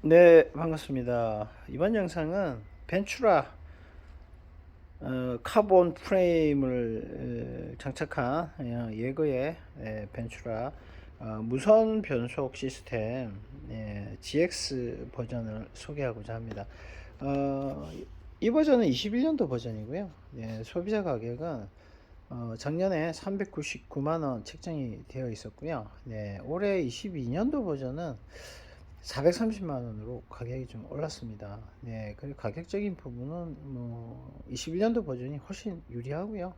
네, 반갑습니다. 이번 영상은 벤츄라 어, 카본 프레임을 에, 장착한 어, 예거의 에, 벤츄라 어, 무선 변속 시스템 예, GX 버전을 소개하고자 합니다. 어, 이 버전은 21년도 버전이고요. 예, 소비자 가격은 어, 작년에 399만원 책정이 되어 있었고요. 네, 올해 22년도 버전은 430만 원으로 가격이 좀 올랐습니다. 네, 그리고 가격적인 부분은 뭐 21년도 버전이 훨씬 유리하고요.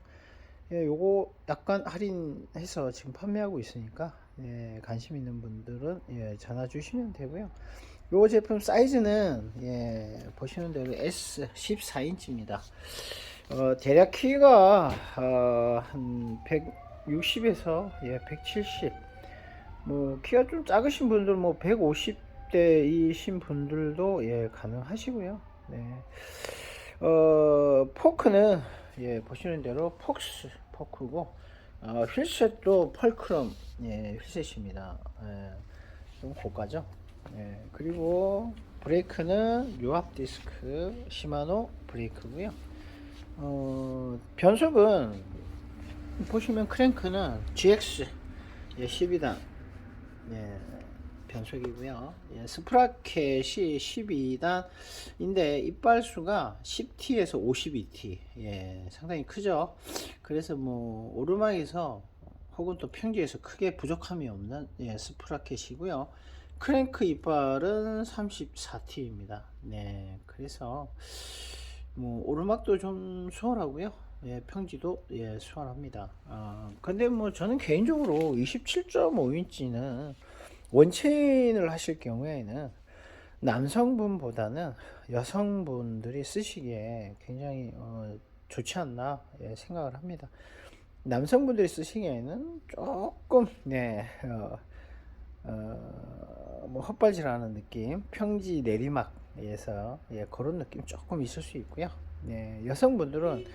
예, 요거 약간 할인해서 지금 판매하고 있으니까 예, 관심 있는 분들은 예, 전화 주시면 되고요. 요 제품 사이즈는 예, 보시는 대로 S 14인치입니다. 어, 대략 키가 어, 한 160에서 예, 170. 뭐 키가 좀 작으신 분들 뭐 150 대이신 분들도 예 가능하시고요. 네. 어 포크는 예 보시는 대로 폭스 포크고 어, 휠셋도 펄크럼 예 휠셋입니다. 예, 좀 고가죠. 예, 그리고 브레이크는 유압 디스크 시마노 브레이크고요. 어, 변속은 보시면 크랭크는 GX 예, 12단 예, 변속이고요. 예, 스프라켓이 12단인데 이빨수가 10T에서 52T. 예, 상당히 크죠. 그래서 뭐 오르막에서 혹은 또 평지에서 크게 부족함이 없는 예, 스프라켓이고요. 크랭크 이빨은 34T입니다. 네, 그래서 뭐 오르막도 좀 수월하고요. 예, 평지도 예, 수월합니다. 아, 근데 뭐 저는 개인적으로 27.5인치는 원체인을 하실 경우에는 남성분보다는 여성분들이 쓰시기에 굉장히 어, 좋지 않나 예, 생각을 합니다. 남성분들이 쓰시기에는 조금 네, 어, 어, 뭐 헛발질하는 느낌, 평지 내리막에서 예, 그런 느낌 조금 있을 수 있고요. 네, 여성분들은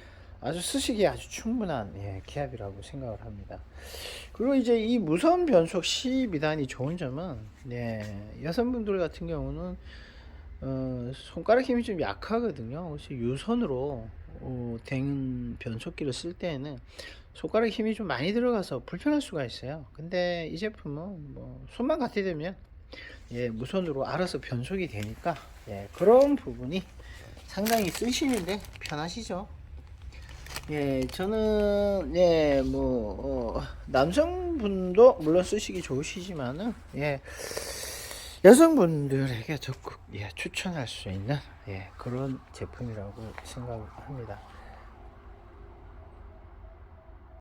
아주 쓰시기에 아주 충분한 예, 기압이라고 생각을 합니다. 그리고 이제 이 무선 변속 12단이 좋은 점은 네, 여성분들 같은 경우는 어, 손가락 힘이 좀 약하거든요. 그래서 유선으로 어, 된 변속기를 쓸 때에는 손가락 힘이 좀 많이 들어가서 불편할 수가 있어요. 근데 이 제품은 뭐 손만 갖다 대면 예, 무선으로 알아서 변속이 되니까 예, 그런 부분이 상당히 쓰시는데 편하시죠. 예, 저는 예, 뭐 어, 남성분도 물론 쓰시기 좋으시지만은 예, 여성분들에게 적극 예, 추천할 수 있는 예, 그런 제품이라고 생각합니다.